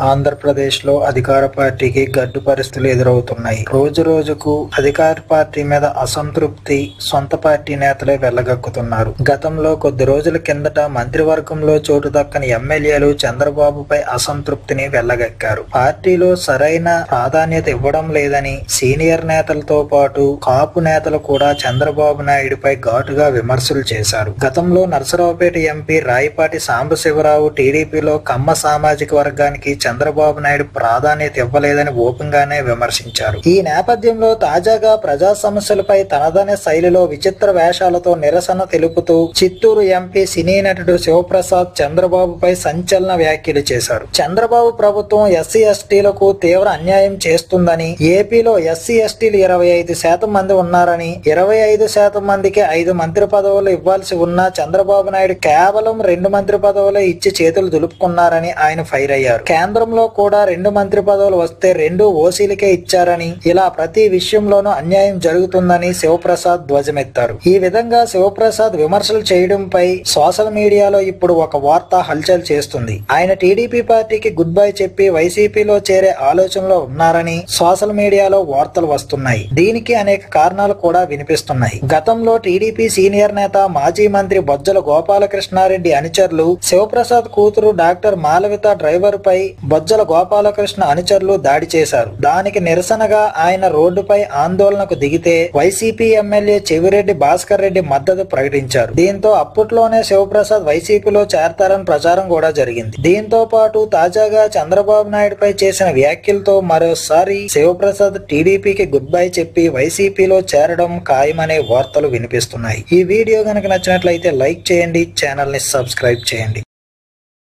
ఆంధ్రప్రదేశ్లో అధికార పార్టీకి గడ్డు పరిస్థితులు ఎదురవుతున్నాయి. రోజు రోజుకు అధికార పార్టీ మీద అసంతృప్తి సొంత పార్టీ నేతలే వెళ్ళగక్కుతున్నారు. గతంలో కొద్ది రోజుల కిందట మంత్రివర్గంలో చోటు దక్కని ఎమ్మెల్యేలు చంద్రబాబుపై అసంతృప్తిని వెళ్ళగక్కారు. పార్టీలో సరైన ప్రాధాన్యత ఇవ్వడం లేదని సీనియర్ నేతలతో పాటు కాపు నేతలు కూడా చంద్రబాబు నాయుడుపై ఘాటుగా విమర్శలు చేశారు. గతంలో నరసరావుపేట ఎంపీ రాయపాటి సాంబశివరావు టీడీపీలో కమ్మ సామాజిక వర్గానికి చంద్రబాబు నాయుడు ప్రాధాన్యత ఇవ్వలేదని ఓపెన్గానే విమర్శించారు. ఈ నేపథ్యంలో తాజాగా ప్రజా సమస్యలపై తనదనే శైలిలో విచిత్ర వేషాలతో నిరసన తెలుపుతూ చిత్తూరు ఎంపీ సినీ నటుడు శివప్రసాద్ చంద్రబాబుపై సంచలన వ్యాఖ్యలు చేశారు. చంద్రబాబు ప్రభుత్వం ఎస్సీ ఎస్టీలకు తీవ్ర అన్యాయం చేస్తుందని ఏపీలో ఎస్సీ ఎస్టీలు ఇరవై ఐదు శాతం మంది ఉన్నారని ఇరవై ఐదు శాతం మందికి ఐదు మంత్రి పదవులు ఇవ్వాల్సి ఉన్నా చంద్రబాబు నాయుడు కేవలం రెండు మంత్రి పదవులే ఇచ్చి చేతులు దులుపుకున్నారని ఆయన ఫైర్ అయ్యారు. కేంద్రంలో కూడా రెండు మంత్రి పదవులు వస్తే రెండు ఓసీలకే ఇచ్చారని ఇలా ప్రతి విషయంలోనూ అన్యాయం జరుగుతుందని శివప్రసాద్ ధ్వజమెత్తారు. ఈ విధంగా శివప్రసాద్ విమర్శలు చేయడంపై సోషల్ మీడియాలో ఇప్పుడు ఒక వార్త హల్చల్ చేస్తుంది. ఆయన టీడీపీ పార్టీకి గుడ్ బై చెప్పి వైసీపీలో చేరే ఆలోచనలో ఉన్నారని సోషల్ మీడియాలో వార్తలు వస్తున్నాయి. దీనికి అనేక కారణాలు కూడా వినిపిస్తున్నాయి. గతంలో టీడీపీ సీనియర్ నేత మాజీ మంత్రి బొజ్జల గోపాలకృష్ణారెడ్డి అనుచరులు శివప్రసాద్ కూతురు డాక్టర్ మాలవిత డ్రైవర్ పై బొజ్జల గోపాలకృష్ణ అనుచరులు దాడి చేశారు. దానికి నిరసనగా ఆయన రోడ్డుపై ఆందోళనకు దిగితే వైసీపీ ఎమ్మెల్యే చెవిరెడ్డి భాస్కర్ రెడ్డి మద్దతు ప్రకటించారు. దీంతో అప్పట్లోనే శివప్రసాద్ వైసీపీలో చేరతారని ప్రచారం కూడా జరిగింది. దీంతో పాటు తాజాగా చంద్రబాబు నాయుడుపై చేసిన వ్యాఖ్యలతో మరోసారి శివప్రసాద్ టీడీపీకి గుడ్ బై చెప్పి వైసీపీలో చేరడం ఖాయమనే వార్తలు వినిపిస్తున్నాయి. ఈ వీడియో గనక నచ్చినట్లయితే లైక్ చేయండి ఛానల్ని సబ్స్క్రైబ్ చేయండి.